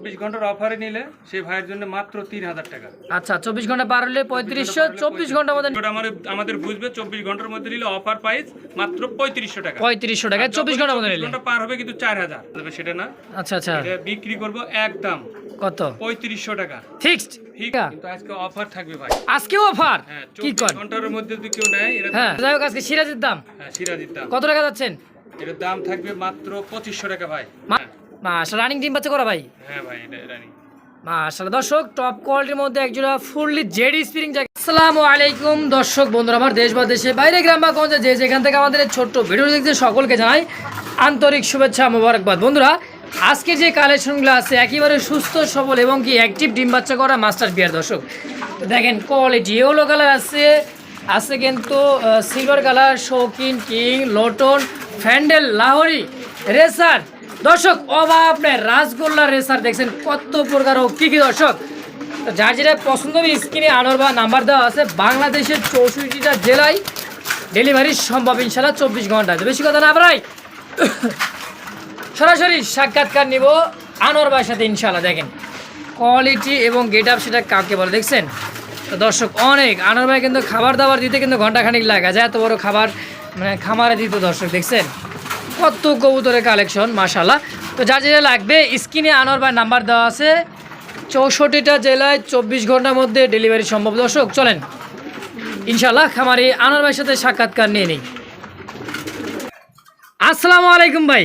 চব্বিশ ঘণ্টার অফারে নিলে সেই ভাইয়ের জন্য মাত্র তিন হাজার টাকা। আচ্ছা চব্বিশ ঘণ্টা পার হলে পঁয়ত্রিশশো চব্বিশ ঘণ্টার মধ্যে আমাদের আমাদের বুঝবে চব্বিশ ঘণ্টার মধ্যে নিলে অফার প্রাইস মাত্র পঁয়ত্রিশশো টাকা। পঁয়ত্রিশশো টাকা চব্বিশ ঘণ্টার মধ্যে নিলে ঘণ্টা পার হবে কিন্তু চার হাজার। সেটা না। আচ্ছা আচ্ছা। বিক্রি করব একদম। কত? পঁয়ত্রিশশো টাকা। ফিক্সড? ঠিক আজকে অফার থাকবে ভাই। আজকেও অফার হ্যাঁ কি কর? ঘণ্টার মধ্যে যদি কেউ নেয় হ্যাঁ যাই হোক আজকে সিরাজের দাম। হ্যাঁ সিরাজির দাম। কত টাকা যাচ্ছেন? এটার দাম থাকবে মাত্র পঁচিশশো টাকা ভাই। মা- মাশাল রানিং টিম বাচ্চা করা ভাই? হ্যাঁ ভাই এটা রানি দর্শক টপ কোয়ালিটির মধ্যে একজোড়া ফুললি জেডি স্প্রিং জ্যাকেট আসসালামু আলাইকুম দর্শক বন্ধুরা আমার দেশ বা দেশে বাইরে গ্রাম বা গঞ্জে যে যেখান থেকে আমাদের ছোট্ট ভিডিও দেখতে সকলকে জানাই আন্তরিক শুভেচ্ছা মোবারকবাদ। বন্ধুরা আজকে যে কালেকশনগুলো আছে একেবারে সুস্থ সবল এবং কি অ্যাক্টিভ ডিম বাচ্চা করা মাস্টার বিয়ার দর্শক। দেখেন কোয়ালিটি ইয়েলো কালার আছে আছে কিন্তু silver colour শৌকিন king Lotan fantail Lahori racer দর্শক অভাব নেই রাসগোল্লা রেসার দেখছেন, কত প্রকার ও কী কী দর্শক। যার যেটা পছন্দ স্ক্রিনে আনোর বা নাম্বার দেওয়া আছে, বাংলাদেশের চৌষট্টিটা জেলায় ডেলিভারি সম্ভব ইনশাল্লাহ চব্বিশ ঘণ্টা। বেশি কথা না ভাই সরাসরি সাক্ষাৎকার নিব আনোর ভাইয়ের সাথে ইনশাল্লাহ দেখেন কোয়ালিটি এবং গেট আপ সেটা কাকে বলে, দেখছেন? দর্শক, অনেক। আনোর ভাই কিন্তু খাবার দাবার দিতে কিন্তু ঘন্টাখানিক লাগা যায় এত বড় খাবার মানে খামারে দিত দর্শক, দেখছেন? কত কবুতরের কালেকশন মাশাল্লাহ তো যা যেটা লাগবে স্ক্রিনে আনোর ভাই নাম্বার দেওয়া আছে। চৌষট্টিটা জেলায় চব্বিশ ঘণ্টার মধ্যে ডেলিভারি সম্ভব। দর্শক চলেন। ইনশাল্লাহ খামারি আনোর ভাইয়ের সাথে সাক্ষাৎকার নিয়ে নিই। আসসালামু আলাইকুম ভাই।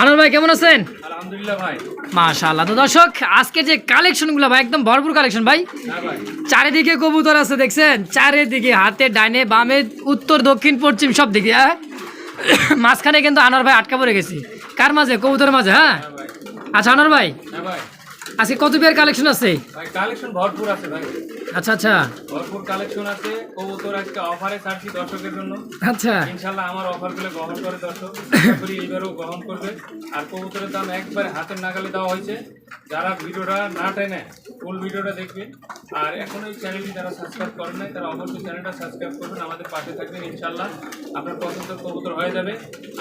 আনোর ভাই কেমন আছেন? আলহামদুলিল্লাহ তো দর্শক আজকে যে কালেকশনগুলো ভাই একদম ভরপুর কালেকশন ভাই। হ্যাঁ ভাই। চারিদিকে কবুতর আছে দেখছেন? চারিদিকে হাতে ডাইনে বামে উত্তর দক্ষিণ পশ্চিম সব দিকে হ্যাঁ? মাঝখানে কিন্তু আনোয়ার ভাই আটকা পড়ে গেছি। কার মাঝে? কবুতর মাঝে হ্যাঁ? হ্যাঁ আচ্ছা আনোয়ার হ্যাঁ ভাই। আজকে কত পেয়ার কালেকশন আছে? ভাই কালেকশন ভরপুর আছে ভাই। আচ্ছা আচ্ছা। ভরপুর কালেকশন আছে। কবুতর আজকে অফারে ছাড়ছি দর্শকের জন্য। আচ্ছা। ইনশাল্লাহ আমার অফারগুলো গ্রহণ করে দর্শক। করি এইবারও গ্রহণ করবে। আর কবুতরের দাম একবার হাতের নাগালে দেওয়া হয়েছে। যারা ভিডিওটা না টেনে ফুল ভিডিওটা দেখবে আর এখন এই চ্যানেলটি যারা সাবস্ক্রাইব করেন নাই তারা অবশ্যই চ্যানেলটা সাবস্ক্রাইব করবেন। আমাদের পাশে থাকবেন ইনশাল্লাহ আপনার পছন্দের কবুতর হয়ে যাবে।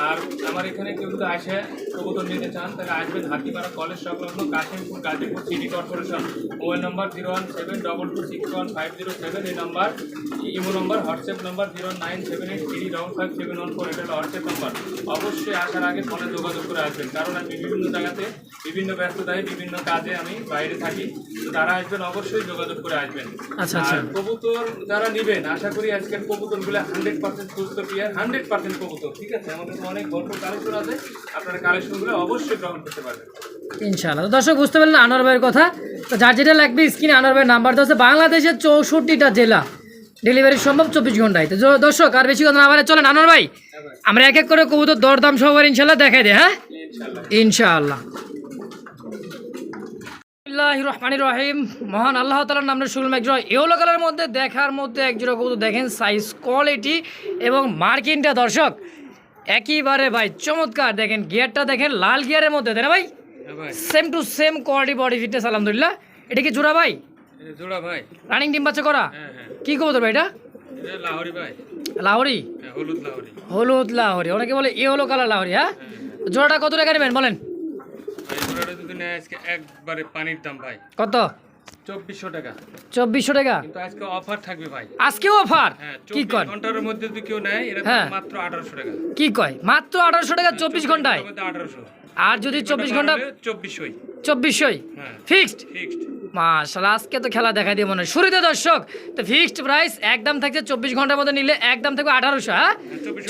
আর আমার এখানে কেউ যদি আসে কবুতর নিতে চান তাহলে আসবেন হাতিপাড়া কলেজ সংলগ্ন Kashimpur Gazipur. City corporation. Mobile number zero one seven double two six one five zero seven এই number. Imo number WhatsApp number zero nine seven eight three double five seven one four এটা হলো WhatsApp number. অবশ্যই আসার আগে ফোনে যোগাযোগ করে আসবেন কারণ আমি বিভিন্ন জায়গাতে বিভিন্ন ব্যস্ততায় বিভিন্ন কাজে আমি বাইরে থাকি। তো তারা আসবেন অবশ্যই যোগাযোগ করে আসবেন। আচ্ছা, আচ্ছা। আর কবুতর যারা নেবেন আশা করি আজকের কবুতরগুলো হান্ড্রেড পার্সেন্ট সুস্থ ক্লিয়ার হান্ড্রেড পার্সেন্ট কবুতর ঠিক আছে? আমাদের অনেক ভরপুর কালেকশন আছে আপনারা কালেকশনগুলো অবশ্যই গ্রহণ করতে পারবেন। ইনশাআল্লাহ। দর্শক বুঝতে পারলেন আনোয়ার ভাইয়ের কথা। তো যার যেটা লাগবে স্ক্রিনে আনোয়ার ভাইয়ের নাম্বার দেওয়া আছে। বাংলাদেশের চৌষট্টিটা জেলা ডেলিভারি সম্ভব চব্বিশ ঘন্টায়। তো দর্শক আর বেশি কথা না বলে চলেন আনোয়ার ভাই। আমরা এক এক করে কবুতর দরদাম সবার ইনশাল্লাহ দেখাই দিই হ্যাঁ? ইনশাআল্লাহ। রহমান রহিম। মহান আল্লাহ তালার নামের শুনলাম একজোড়া ইয়েলো কালারের মধ্যে দেখার মধ্যে একজোড়া কবুতর দেখেন সাইজ কোয়ালিটি এবং মার্কিনটা দর্শক একইবারে ভাই চমৎকার। দেখেন গিয়ারটা দেখেন লাল গিয়ারের মধ্যে তাই না ভাই? Same to same quality body fitness আলহামদুলিল্লাহ এটা কি জোড়া ভাই? জোড়া ভাই। রানিং ডিম বাচ্চা করা? কি হ্যাঁ। তোর ভাই এটা? লাহোরি ভাই। লাহোরি? হ্যাঁ হলুদ লাহোরি। হলুদ লাহোরি। অনেকে বলে ইয়েলো কালার লাহোরি হ্যাঁ? জোড়াটা কত টাকা নেবেন বলেন? একবারে পানির দাম ভাই। কত? চব্বিশশো টাকা। চব্বিশশো টাকা? কিন্তু আজকে অফার থাকবে ভাই। আজকেও অফার? হ্যাঁ কি চব্বিশ ঘণ্টার মধ্যে যদি কেউ নেয় হ্যাঁ। মাত্র আঠারোশো টাকা। কি কয়? মাত্র আঠারোশো টাকা চব্বিশ ঘন্টায়? আঠারোশো। আর যদি চব্বিশ ঘণ্টা চব্বিশশোই চব্বিশশোই হ্যাঁ। ফিক্সড? ফিক্সড। মাশাল আজকে তো খেলা দেখা দিয়ে মনে হয়। শুরুতে দর্শক তো ফিক্সড প্রাইস একদম থাকছে চব্বিশ ঘণ্টার মধ্যে নিলে একদম থাকবে আঠারোশো হ্যাঁ?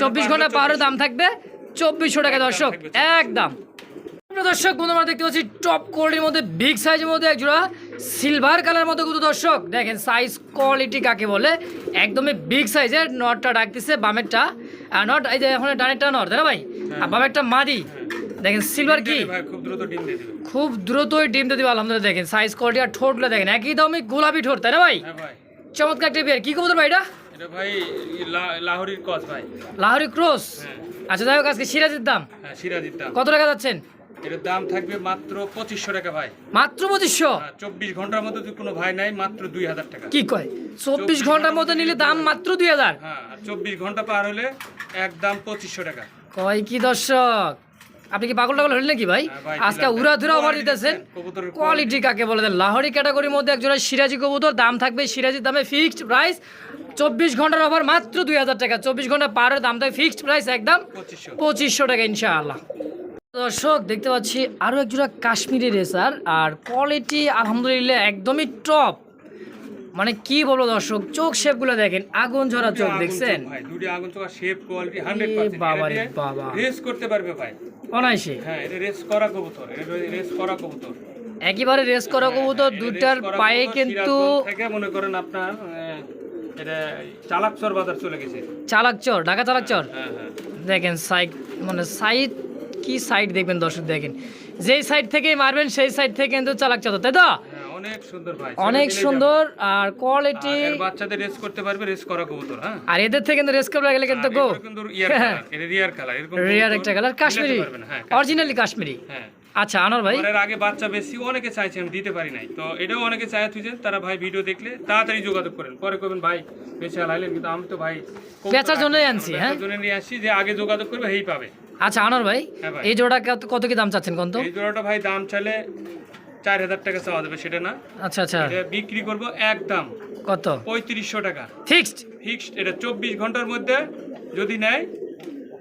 চব্বিশ ঘণ্টা পারও দাম থাকবে চব্বিশশো টাকা দর্শক একদম। দর্শক বন্ধু আমরা দেখতে পাচ্ছি টপ কোয়ালিটির মধ্যে বিগ সাইজের মধ্যে একজোড়া সিলভার কালার মধ্যে কিন্তু দর্শক দেখেন সাইজ কোয়ালিটি কাকে বলে একদমই বিগ সাইজের নটটা ডাকতেছে বামেরটা। আর নট এই যে এখন ডানেরটা নট তাই না ভাই? আর বামেরটা মাদি। দেখেন সিলভার কি? খুব দ্রুত ডিম দিয়ে দেবে খুব দ্রুতই ডিম দিয়ে দিবে আলহামদুলিল্লাহ দেখেন সাইজ কোয়ালিটি আর ঠোঁটগুলো দেখেন একই দামই গোলাপি ঠোঁট তাই না ভাই? হ্যাঁ চমৎকার একটা কি কবুতর ভাই এটা? ভাই ভাই। লাহোরি ক্রস হ্যাঁ। আচ্ছা যাই হোক আজকে সিরাজের দাম। হ্যাঁ সিরাজির দাম। কত টাকা যাচ্ছেন? এটার দাম থাকবে মাত্র পঁচিশশো টাকা ভাই। মাত্র পঁচিশশো? চব্বিশ ঘণ্টার মধ্যে যদি কোনো ভাই নাই মাত্র দুই হাজার টাকা। কি কয়? চব্বিশ ঘণ্টার মধ্যে নিলে দাম মাত্র দুই হাজার? হ্যাঁ চব্বিশ ঘণ্টা পার হলে একদম পঁচিশশো টাকা। কয় কি দর্শক? আপনি কি পাগল টাগল হলেন নাকি ভাই? আজকে উড়া ধুরা অফার দিতেছেন। কোয়ালিটি কাকে বলে দেন? লাহোরি ক্যাটাগরির মধ্যে একজোড়া সিরাজি কবুতর দাম থাকবে সিরাজির দামে ফিক্সড প্রাইস চব্বিশ ঘণ্টার অফার মাত্র দুই হাজার টাকা। চব্বিশ ঘণ্টা পার দাম থাকবে ফিক্সড প্রাইস একদম পঁচিশশো। পঁচিশশো টাকা ইনশাআল্লাহ। দর্শক দেখতে পাচ্ছি আরও একজোড়া কাশ্মীরি রেসার আর কোয়ালিটি আলহামদুলিল্লাহ একদমই টপ মানে কি বলব দর্শক চোখ শেপগুলো দেখেন আগুন ঝরা চোখ দেখছেন? চোখ দুটি আগুন চোখা শেপ কোয়ালিটি এ হান্ড্রেড বাবা রে বাবা। রেস করতে পারবে ভাই। অনায়াসে। হ্যাঁ এটা রেস করা কবুতর এটা রেস করা কবুতর। একেবারে রেস করা কবুতর দুটার পায়ে কিন্তু থেকে মনে করেন আপনার এটা চালাকচর বাজার চলে গেছে। চালাক চর ঢাকা চালাক চর হ্যাঁ হ্যাঁ। দেখেন সাইড মানে সাইড কি সাইড দেখবেন দর্শক দেখেন। যেই সাইড থেকেই মারবেন সেই সাইড থেকে কিন্তু চালাক চর তাই তো? অনেক সুন্দর ভাই। অনেক সুন্দর আর কোয়ালিটি বাচ্চাদের রেস করতে পারবে রেস করা কবুতর হ্যাঁ? আর এদের থেকে কিন্তু রেস করবে গেলে কিন্তু গো কিন্তু রিয়ার কালার এরকম রিয়ার একটা কালার কাশ্মীরি। হ্যাঁ অরিজিনালি কাশ্মীরি। হ্যাঁ। আচ্ছা আনোয়ার ভাই। এর আগে বাচ্চা বেশি অনেকে চাইছে আমি দিতে পারি নাই। তো এটাও অনেকে চায় তুই তারা ভাই ভিডিও দেখলে তাড়াতাড়ি যোগাযোগ করেন। পরে করবেন ভাই বেশি হালাইলেন কিন্তু আমি তো ভাই বেচার জন্যই আনছি, হ্যাঁ? জন্য নিয়ে আসছি যে আগে যোগাযোগ করবে এই পাবে। আচ্ছা আনোয়ার ভাই হ্যাঁ এই জোড়া কত- কত কি দাম চাচ্ছেন কোন তো? এই জোড়াটা ভাই দাম চাইলে চার হাজার টাকা চাওয়া যাবে সেটা না। আচ্ছা আচ্ছা। বিক্রি করব একদম। কত? পঁয়ত্রিশশো টাকা। ফিক্সড? ফিক্সড এটা চব্বিশ ঘণ্টার মধ্যে যদি নেয়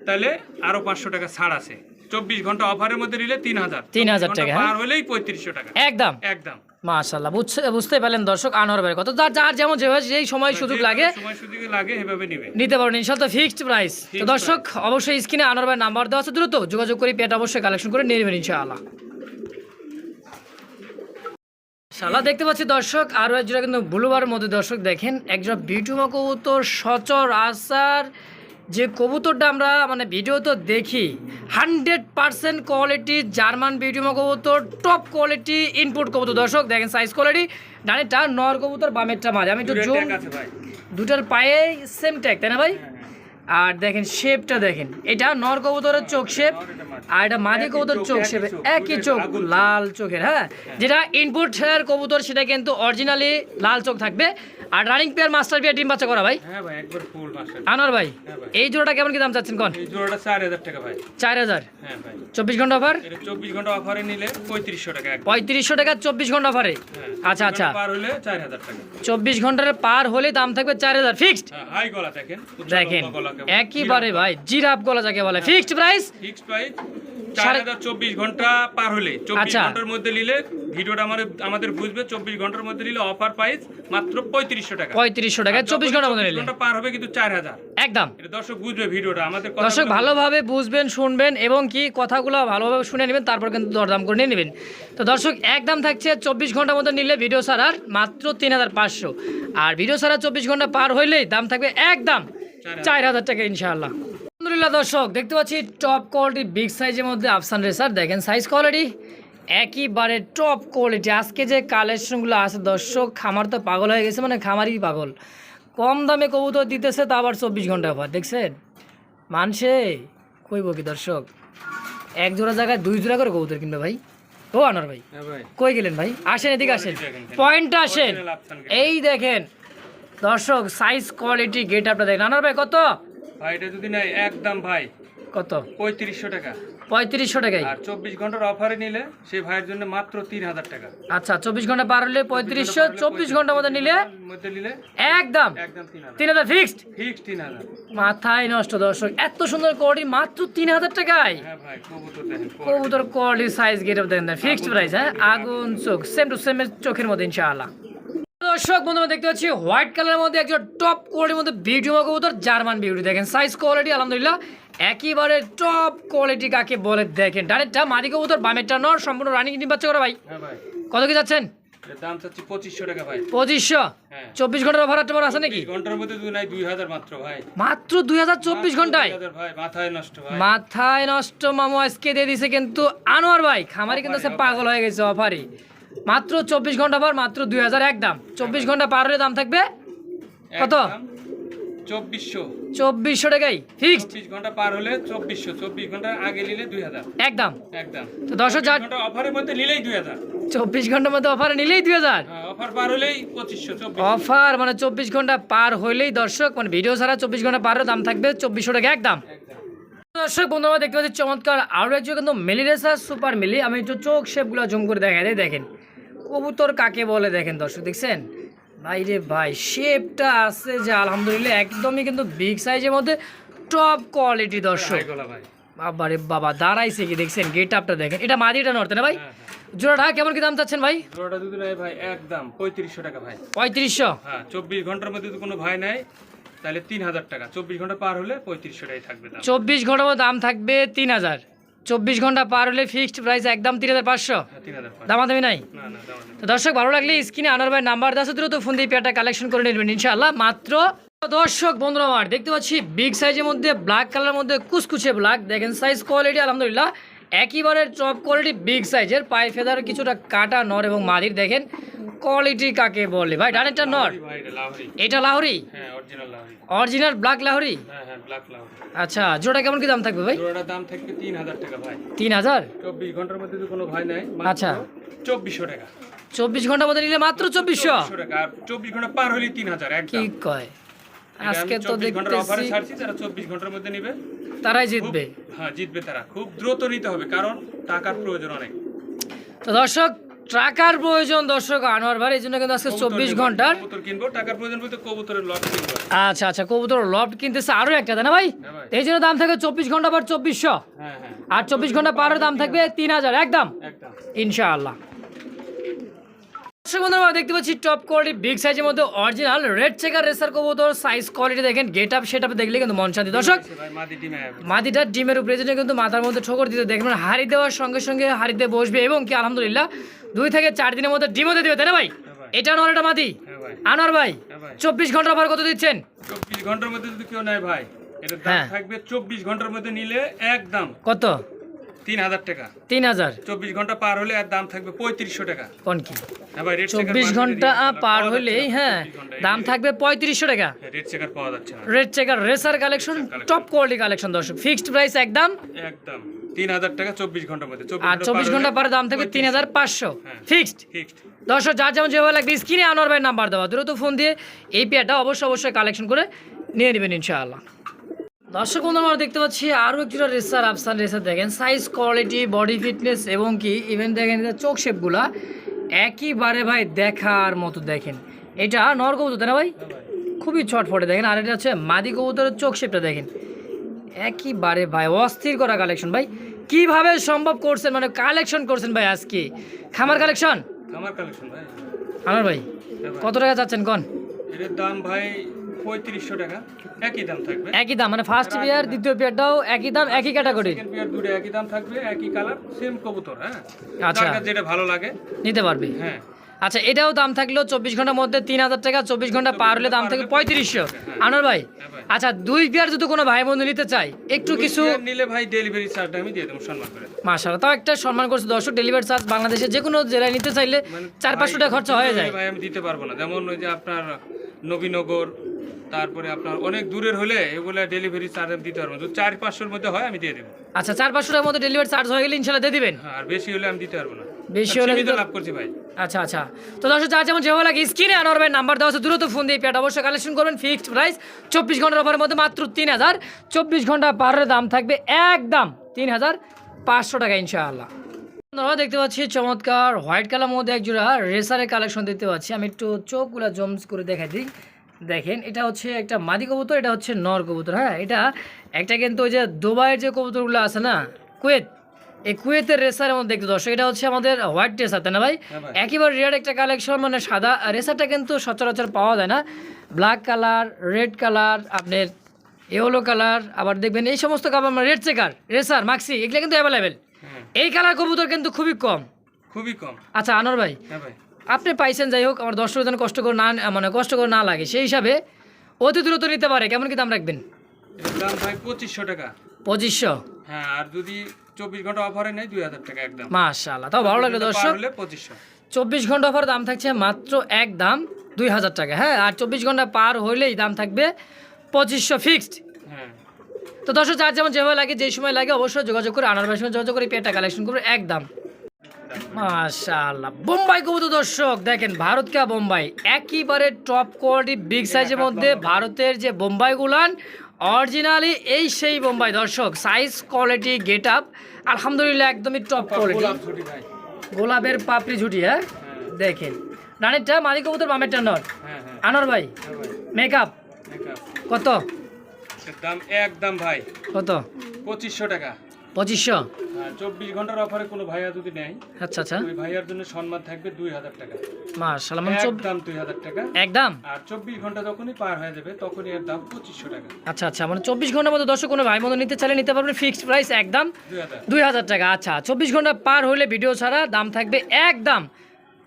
তাহলে আরও পাঁচশো টাকা ছাড় আছে। চব্বিশ ঘণ্টা অফারের মধ্যে নিলে তিন হাজার। 3000 টাকা, হ্যাঁ? পার হলেই পঁয়ত্রিশশো টাকা। একদম। একদম। মাশাল্লাহ বুঝতে বুঝতে পারলেন দর্শক আনোয়ার ভাই কত যার যার যেমন যেভাবে যেই সময় সুযোগ লাগে সময় সুযোগ লাগে এভাবে নিবে। নিতে পারেন ইনশাল্লাহ ফিক্সড প্রাইস। তো দর্শক অবশ্যই স্ক্রিনে আনোয়ার ভাই নাম্বার দেওয়া আছে দ্রুত যোগাযোগ করে পেট অবশ্যই কালেকশন করে নিয়ে নেবেন ইনশাআল্লাহ। শালা দেখতে পাচ্ছি দর্শক আরও একজোড়া কিন্তু ব্লুবার মধ্যে দর্শক দেখেন একজোড়া বিটুমা কবুতর সচর আসার যে কবুতরটা আমরা মানে ভিডিও তো দেখি হান্ড্রেড পার্সেন্ট কোয়ালিটি জার্মান বিউটিমা কবুতর টপ কোয়ালিটি ইনপুট কবুতর। দর্শক দেখেন সাইজ কোয়ালিটি ডানেরটা নর কবুতর বামেরটা মাঝে। আমি একটু জুম দুটার পায়ে সেম ট্যাগ তাই না ভাই? হ্যাঁ, হ্যাঁ। আর দেখেন শেপটা দেখেন। এটা নর কবুতরের চোখ শেপ। আর এটা মাদি কবুতর চোখ, শেপ একই শেপে চোখ, লাল চোখের হ্যাঁ? যেটা ইনপুট কবুতর সেটা কিন্তু অরিজিনালি লাল চোখ থাকবে। আর রানিং পেয়ার মাস্টার পেয়ার ডিম বাচ্চা করা ভাই? হ্যাঁ ভাই একবার ফুল মাস্টার আনোয়ার ভাই হ্যাঁ এই জোড়াটা কেমন কি দাম চাচ্ছেন কোন? এই জোড়াটা চার হাজার টাকা ভাই। চার হাজার। হ্যাঁ ভাই। চব্বিশ ঘণ্টা অফার এটা চব্বিশ ঘণ্টা অফারে নিলে পঁয়ত্রিশশো টাকা একদম। পঁয়ত্রিশশো টাকা চব্বিশ ঘণ্টা অফারে হ্যাঁ আচ্ছা আচ্ছা। পার হলে চার হাজার টাকা। চব্বিশ ঘণ্টার পার হলে দাম থাকবে চার হাজার। ফিক্সড হ্যাঁ হাই গলা দেখেন দেখেন একইবারে ভাই জিরাফ গলা যাকে বলে। ফিক্সড প্রাইস ফিক্সড প্রাইস চব্বিশ ঘণ্টা পার হলে চব্বিশ আচ্ছা। ঘণ্টার মধ্যে নিলে ভিডিওটা আমাদের আমাদের বুঝবে চব্বিশ ঘণ্টার মধ্যে নিলে অফার প্রাইস মাত্র পঁয়ত্রিশশো টাকা। পঁয়ত্রিশশো টাকা চব্বিশ ঘণ্টার মধ্যে 24 ঘণ্টা পার হবে কিন্তু চার হাজার। একদম। এটা দর্শক বুঝবে ভিডিওটা আমাদের দর্শক ভালোভাবে বুঝবেন শুনবেন এবং কি কথাগুলো ভালোভাবে শুনে নেবেন তারপর কিন্তু দরদাম করে নিয়ে নেবেন। তো দর্শক একদম থাকছে চব্বিশ ঘণ্টার মধ্যে নিলে ভিডিও ছাড়ার মাত্র তিন হাজার পাঁচশো। আর ভিডিও ছাড়া চব্বিশ ঘণ্টা পার হইলেই দাম থাকবে একদম চার হাজার টাকা ইনশাআল্লাহ। আলহামদুলিল্লাহ দর্শক দেখতে পাচ্ছি টপ কোয়ালিটি বিগ সাইজের মধ্যে আফসান রেসার। দেখেন সাইজ কোয়ালিটি একইবারে টপ কোয়ালিটি আজকে যে কালেকশনগুলো আছে দর্শক খামার তো পাগল হয়ে গেছে মানে খামারই পাগল। কম দামে কবুতর দিতেছে তা আবার চব্বিশ ঘণ্টা পর দেখছেন? মানছে? কইব কি দর্শক? এক জোড়া জায়গায় দুই জোড়া করে কবুতর কিনবে ভাই। ও আনার ভাই হ্যাঁ কই গেলেন ভাই? আসেন এদিকে আসেন। পয়েন্টটা আসেন। এই দেখেন দর্শক সাইজ কোয়ালিটি গেট আপটা দেখেন। আনার ভাই কত? ভাই এটা যদি নাই একদম ভাই। কত? পঁয়ত্রিশশো টাকা। পঁয়ত্রিশশো টাকাই আর চব্বিশ ঘণ্টার অফারে নিলে সেই ভাইয়ের জন্য মাত্র তিন হাজার টাকা। আচ্ছা চব্বিশ ঘণ্টা পার হলে পঁয়ত্রিশশো চব্বিশ ঘণ্টার মধ্যে নিলে মধ্যে নিলে একদম তিন হাজার। ফিক্সড ফিক্সড তিন হাজার। মাথায় নষ্ট দর্শক এত সুন্দর কোয়ালিটি মাত্র তিন হাজার টাকায়। হ্যাঁ কবুতর কোয়ালিটি সাইজ গেট দেখেন ফিক্সড প্রাইস হ্যাঁ? আগুন চোখ সেম টু সেম চোখের মধ্যে ইনশাআল্লাহ। দর্শক বন্ধু দেখতে পাচ্ছি হোয়াইট কালারের মধ্যে একজন টপ কোয়ালিটির মধ্যে বিউটি কবুতর জার্মান বিউটি দেখেন সাইজ কোয়ালিটি আলহামদুলিল্লাহ একেবারে টপ কোয়ালিটি কাকে বলে দেখেন। ডানেরটা মাদি কবুতর বামেরটা নর সম্পূর্ণ রানিং ডিম বাচ্চা করে ভাই? হ্যাঁ ভাই। কত কি যাচ্ছেন? দাম চাচ্ছি পঁচিশশো টাকা ভাই। পঁচিশশো? হ্যাঁ। চব্বিশ ঘণ্টার অফার একটা আছে নাকি? ঘণ্টার মধ্যে যদি নাই দুই হাজার মাত্র ভাই। মাত্র দুই হাজার চব্বিশ ঘন্টায়? 2000 ভাই মাথায় নষ্ট ভাই। মাথায় নষ্ট মামু আজকে দিয়ে দিছে কিন্তু আনোয়ার ভাই। খামারি কিন্তু সে পাগল হয়ে গেছে অফারে। মাত্র চব্বিশ ঘণ্টা পর মাত্র দুই হাজার এক দাম। চব্বিশ ঘণ্টা পার হলে দাম থাকবে? কত? চব্বিশশো। চব্বিশশো টাকাই। চব্বিশ ঘণ্টা পার হলে চব্বিশশো। চব্বিশ ঘণ্টা আগে নিলে দুই হাজার। একদম একদম তো দশ হাজার অফারের মধ্যে নিলেই দুই হাজার। চব্বিশ ঘণ্টার মধ্যে অফারে নিলেই দুই হাজার? হ্যাঁ অফার পার হলেই পঁচিশশো অফার মানে চব্বিশ ঘণ্টা পার হইলেই দর্শক মানে ভিডিও ছাড়া চব্বিশ ঘণ্টা পার দাম থাকবে চব্বিশশো টাকা একদম একদম দর্শক বন্ধুরা দেখতে পাচ্ছি চমৎকার আরও একজন কিন্তু মিলি রেসার সুপার মিলি। আমি একটু চোখ শেপগুলো জম করে দেখা দেয় দেখেন। কবুতর কাকে বলে দেখেন দর্শক দেখছেন? ভাই রে ভাই শেপটা আছে যে আলহামদুলিল্লাহ একদমই কিন্তু বিগ সাইজের মধ্যে টপ কোয়ালিটি দর্শক। বাবা রে বাবা দাঁড়াইছে কি দেখছেন? গেট আপটা দেখেন। এটা মাদিটা নড়তে না ভাই? হ্যাঁ হ্যাঁ। জোড়াটা কেমন কি দাম চাচ্ছেন ভাই? জোড়াটা দুধ নেয় ভাই একদম পঁয়ত্রিশশো টাকা ভাই। পঁয়ত্রিশশো? হ্যাঁ চব্বিশ ঘণ্টার মধ্যে যদি কোনো ভাই নাই তাহলে তিন হাজার টাকা। চব্বিশ ঘণ্টা পার হলে পঁয়ত্রিশশো টাকাই থাকবে দাম। চব্বিশ ঘণ্টার দাম থাকবে তিন হাজার। চব্বিশ ঘণ্টা পার হলে ফিক্সড প্রাইস একদম তিন হাজার পাঁচশো। হ্যাঁ দামাদামি নাই? তো দর্শক ভালো লাগলে স্ক্রিনে আনার ভাই নাম্বার দাস দ্রুত ফোন দিয়ে পেয়ারটা কালেকশন করে নেবেন ইনশাআল্লাহ। মাত্র দর্শক বন্ধুরা আমার দেখতে পাচ্ছি বিগ সাইজের মধ্যে ব্ল্যাক কালারের মধ্যে কুচকুচে ব্ল্যাক দেখেন সাইজ কোয়ালিটি আলহামদুলিল্লাহ। একইবারে টপ কোয়ালিটি বিগ সাইজের পায়ে ফেদার কিছুটা কাটা নর এবং মাদির দেখেন কোয়ালিটি কাকে বলে। ভাই ডানেরটা নর। এটা লাহরি। Original black Lahiri. আচ্ছা জোড়া কেমন কি দাম থাকবে ভাই? জোড়াটার দাম থাকবে তিন হাজার টাকা ভাই। তিন হাজার? চব্বিশ ঘণ্টার মধ্যে যদি কোনো ভাই নেয় আচ্ছা। চব্বিশশো টাকা। চব্বিশ ঘণ্টার মধ্যে নিলে মাত্র চব্বিশশো? টাকা। চব্বিশ ঘণ্টা পার হলে তিন হাজার কি কয়? আজকে তো দেখতেছি ছাড়ছি যারা চব্বিশ ঘণ্টার মধ্যে নিবে। তারাই জিতবে। হ্যাঁ জিতবে তারা। খুব দ্রুত নিতে হবে কারণ টাকার প্রয়োজন অনেক। তো দর্শক টাকার প্রয়োজন দর্শক আনোয়ার ভাই এই জন্য কিন্তু আজকে চব্বিশ ঘণ্টার কবুতর কিনবো। টাকার প্রয়োজন বলতে কবুতরের লট আচ্ছা আচ্ছা কবুতর লফট কিনতেছে আরও একটা তাই না ভাই? হ্যাঁ এই জন্য দাম থাকবে চব্বিশ ঘণ্টা পর চব্বিশশো। হ্যাঁ হ্যাঁ। আর চব্বিশ ঘণ্টা পার দাম থাকবে তিন হাজার একদম? একদম। ইনশাআল্লাহ। দর্শক বন্ধুরা আমরা দেখতে পাচ্ছি টপ কোয়ালিটি বিগ সাইজের মধ্যে অরিজিনাল রেড চেকার রেসার কবুতর সাইজ কোয়ালিটি দেখেন গেট আপ সেট আপ দেখলে কিন্তু মন শান্তি। দর্শক ভাই মাদি ডিমে যাবে মাদিটার ডিমের উপরে যেটা কিন্তু মাথার মধ্যে ঠোকর দিতে দেখবেন হাড়ি দেওয়ার সঙ্গে সঙ্গে হাড়িতে বসবে এবং কি আলহামদুলিল্লাহ দুই থেকে চার দিনের মধ্যে ডিমও দিয়ে দেবে তাই না ভাই? হ্যাঁ এটা নয় এটা মাদি? হ্যাঁ ভাই। আনোয়ার ভাই হ্যাঁ চব্বিশ ঘণ্টার পর কত দিচ্ছেন? চব্বিশ ঘণ্টার মধ্যে যদি কেউ নেয় ভাই হ্যাঁ। থাকবে চব্বিশ ঘণ্টার মধ্যে নিলে একদম। কত? তিন হাজার টাকা। তিন হাজার চব্বিশ ঘণ্টা পার হলে আর দাম থাকবে পঁয়ত্রিশশো টাকা। কোন কি? হ্যাঁ রেড চব্বিশ ঘণ্টা পার হলেই হ্যাঁ দাম থাকবে পঁয়ত্রিশশো টাকা। রেড চেকার পাওয়া যাচ্ছে red checker racer collection top quality collection দর্শক। ফিক্সড প্রাইস একদম? একদম। তিন হাজার টাকা চব্বিশ ঘণ্টার মধ্যে। আর চব্বিশ ঘণ্টা পরে দাম থাকবে তিন হাজার পাঁচশো। হ্যাঁ। ফিক্সড ফিক্সড দর্শক যার যেমন যেভাবে লাগবে স্ক্রিনে আনোয়ার ভাই নাম্বার দেওয়া। দ্রুত ফোন দিয়ে এই পেয়ারটা অবশ্যই অবশ্যই কালেকশন করে নিয়ে নেবেন ইনশাআল্লাহ। দর্শক বন্ধু আমরা দেখতে পাচ্ছি আরও একজোড়া রেসার আফসান রেসার দেখেন। সাইজ কোয়ালিটি বডি ফিটনেস এবং কি ইভেন দেখেন এটা চোখ শেপগুলা একইবারে ভাই দেখার মতো দেখেন। এটা নর কবুতর না ভাই? খুবই ছটফটে দেখেন। আর এটা হচ্ছে মাদি কবুতরের চোখ শেপটা দেখেন। একইবারে ভাই অস্থির করা কালেকশন ভাই। কীভাবে সম্ভব করছেন মানে কালেকশন করছেন ভাই আজকে? খামার কালেকশন আমার কালেকশন ভাই। আমার ভাই। কত টাকা চাচ্ছেন কোন? এটার দাম ভাই পঁয়ত্রিশশো টাকা। একই দাম থাকবে। একই দাম মানে ফার্স্ট পেয়ার দ্বিতীয় পেয়ারটাও একই দাম একই ক্যাটাগরি সেকেন্ড পেয়ার দুটো একই দাম থাকবে একই কালার সেম কবুতর হ্যাঁ? আচ্ছা। যেটা ভালো লাগে। নিতে পারবে। হ্যাঁ। আচ্ছা এটাও দাম থাকল চব্বিশ ঘণ্টার মধ্যে তিন হাজার টাকা চব্বিশ ঘণ্টা পার হলে দাম থাকবে পঁয়ত্রিশশো। আনোয়ার ভাই হ্যাঁ আচ্ছা দুই পেয়ার যদি কোনো ভাই বন্ধু নিতে চাই একটু কিছু নিলে ভাই ডেলিভারি চার্জটা আমি দিয়ে দেবো সম্মান করে। মাসাল্লাহ তাও একটা সম্মান করছে দর্শক ডেলিভারি চার্জ বাংলাদেশে যে কোনো জেলায় নিতে চাইলে মানে চার পাঁচশো টাকা খরচা হয়ে যায়। ভাই আমি দিতে পারব না। যেমন ওই যে আপনার নবীনগর তারপরে আপনার অনেক দূরের হলে এগুলা ডেলিভারি চার্জ আমি দিতে পারব। যদি চার পাঁচশোর মধ্যে হয় আমি দিয়ে দেবো। আচ্ছা চার পাঁচশো টাকার মধ্যে ডেলিভারি চার্জ হয়ে গেলে ইনশাল্লাহ দিয়ে দিবেন? হ্যাঁ আর বেশি হলে আমি দিতে পারব না। বেশি হলে লাভ করছি ভাই। আচ্ছা আচ্ছা। তো দর্শক যা যেমন যেভাবে লাগে স্ক্রিনে আনোয়ার ভাই নাম্বার দেওয়া আছে দ্রুত ফোন দিয়ে পেট অবশ্যই কালেকশন করবেন ফিক্সড প্রাইস চব্বিশ ঘণ্টার অফারের মধ্যে মাত্র তিন হাজার। চব্বিশ ঘণ্টা পারের দাম থাকবে একদম তিন হাজার পাঁচশো টাকা ইনশাআল্লাহ। আমরা দেখতে পাচ্ছি চমৎকার হোয়াইট কালার মধ্যে এক জোড়া রেসারের কালেকশন দেখতে পাচ্ছি। আমি একটু চোখগুলো জমস করে দেখাই দিই। দেখেন এটা হচ্ছে একটা মাদি কবুতর এটা হচ্ছে নর কবুতর হ্যাঁ? এটা একটা কিন্তু ওই যে দুবাইয়ের যে কবুতরগুলো আছে না কুয়েত এই কুয়েতের রেসারের মধ্যে দেখতে দর্শক এটা হচ্ছে আমাদের হোয়াইট রেসার তাই না ভাই? হ্যাঁ একেবারে রেয়ার একটা কালেকশন মানে সাদা রেসারটা কিন্তু সচরাচর পাওয়া যায় না। ব্ল্যাক কালার রেড কালার আপনার ইয়েলো কালার আবার দেখবেন এই সমস্ত কালার মানে রেড চেকার রেসার মাক্সি এগুলো কিন্তু অ্যাভেলেবেল এই কালার কবুতর কিন্তু খুবই কম। খুবই কম। আচ্ছা আনোয়ার ভাই হ্যাঁ ভাই। আপনি পাইছেন যাই হোক আমার দর্শক যেন কষ্ট করে না মানে কষ্ট করে না লাগে সেই হিসাবে অতি দ্রুত নিতে পারে। কেমন কি দাম রাখবেন? দাম ভাই পঁচিশশো টাকা। পঁচিশশো? হ্যাঁ আর যদি চব্বিশ ঘণ্টা অফারে নেই দুই হাজার টাকা একদম। মাশাল্লাহ তাও ভালো লাগল দর্শক। পঁচিশশো। চব্বিশ ঘণ্টা অফার দাম থাকছে মাত্র এক দাম দুই হাজার টাকা। হ্যাঁ আর চব্বিশ ঘণ্টা পার হইলেই দাম থাকবে পঁচিশশো ফিক্সড হ্যাঁ। তো দর্শক যার যেমন যেভাবে লাগে যে সময় লাগে অবশ্যই যোগাযোগ করে আনার সঙ্গে যোগাযোগ করে পেটা কালেকশন করবে একদম মাশাআল্লাহ। বোম্বাই কবুতর দর্শক দেখেন ভারত কা বোম্বাই। একইবারে টপ কোয়ালিটি বিগ সাইজের মধ্যে ভারতের যে বোম্বাই গুলান অরিজিনালি এই সেই বোম্বাই দর্শক। সাইজ কোয়ালিটি গেট আপ আলহামদুলিল্লাহ একদমই টপ কোয়ালিটি গোলাপের পাপড়ি ঝুটি হ্যাঁ? দেখেন। রানীরটা মাদি কবুতর মামেরটা নর। হ্যাঁ হ্যাঁ। আনর ভাই হ্যাঁ ভাই। মেকআপ কত? দাম একদম ভাই। কত? পঁচিশশো টাকা। পঁচিশশো? চব্বিশ ঘণ্টার অফারে কোনো ভাইয়া যদি নেয় আচ্ছা আচ্ছা। ওই ভাইয়ার জন্য সম্মান থাকবে দুই হাজার টাকা। মানে একদম দুই হাজার টাকা। একদম? আর চব্বিশ ঘণ্টা যখনই পার হয়ে যাবে তখনই এর দাম পঁচিশশো টাকা। আচ্ছা আচ্ছা মানে চব্বিশ ঘণ্টার মধ্যে দর্শক কোনো ভাই মতো নিতে চাইলে নিতে পারবেন ফিক্সড প্রাইস একদম দুই হাজার। টাকা। আচ্ছা চব্বিশ ঘণ্টা পার হলে ভিডিও ছাড়া দাম থাকবে একদম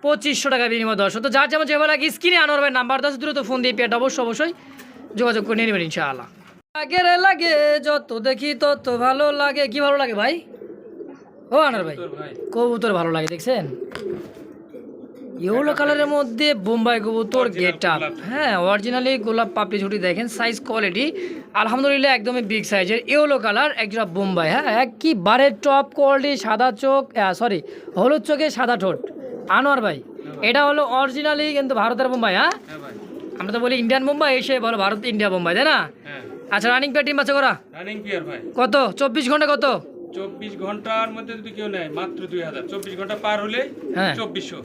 পঁচিশশো টাকা বিনিময় দর্শক। তো যার যেমন যেভাবে লাগে স্ক্রিনে আনোয়ার ভাই নাম্বার দশ দ্রুত ফোন দিয়ে পেট অবশ্যই অবশ্যই যোগাযোগ করে নিয়ে নেবেন ইনশাআল্লাহ। লাগে রে লাগে যত দেখি তত ভালো লাগে। কি ভালো লাগে ভাই? ও আনার ভাই কবুতর ভালো লাগে দেখছেন? ইয়েলো কালারের মধ্যে বোম্বাই কবুতর গেট আপ হ্যাঁ অরিজিনালি গোলাপ পাপড়ি ঝুটি দেখেন সাইজ কোয়ালিটি আলহামদুলিল্লাহ একদমই বিগ সাইজের ইয়েলো কালার একজোড়া বোম্বাই। হ্যাঁ একবারে টপ কোয়ালিটি সাদা চোখ সরি হলুদ চোখে সাদা ঠোঁট। আনোয়ার ভাই এটা হলো অরিজিনালি কিন্তু ভারতের বোম্বাই হ্যাঁ? হ্যাঁ আমরা তো বলি ইন্ডিয়ান বোম্বাই এসে বলো ভারত ইন্ডিয়া বোম্বাই তাই না? হ্যাঁ আচ্ছা রানিং প্যাট টিম বাচ্চা করা? রানিং পিয়ার ভাই। কত? চব্বিশ ঘণ্টা কত? চব্বিশ ঘণ্টার মধ্যে যদি কেউ নেয় মাত্র দুই হাজার। চব্বিশ ঘণ্টা পার হলে হ্যাঁ। চব্বিশশো।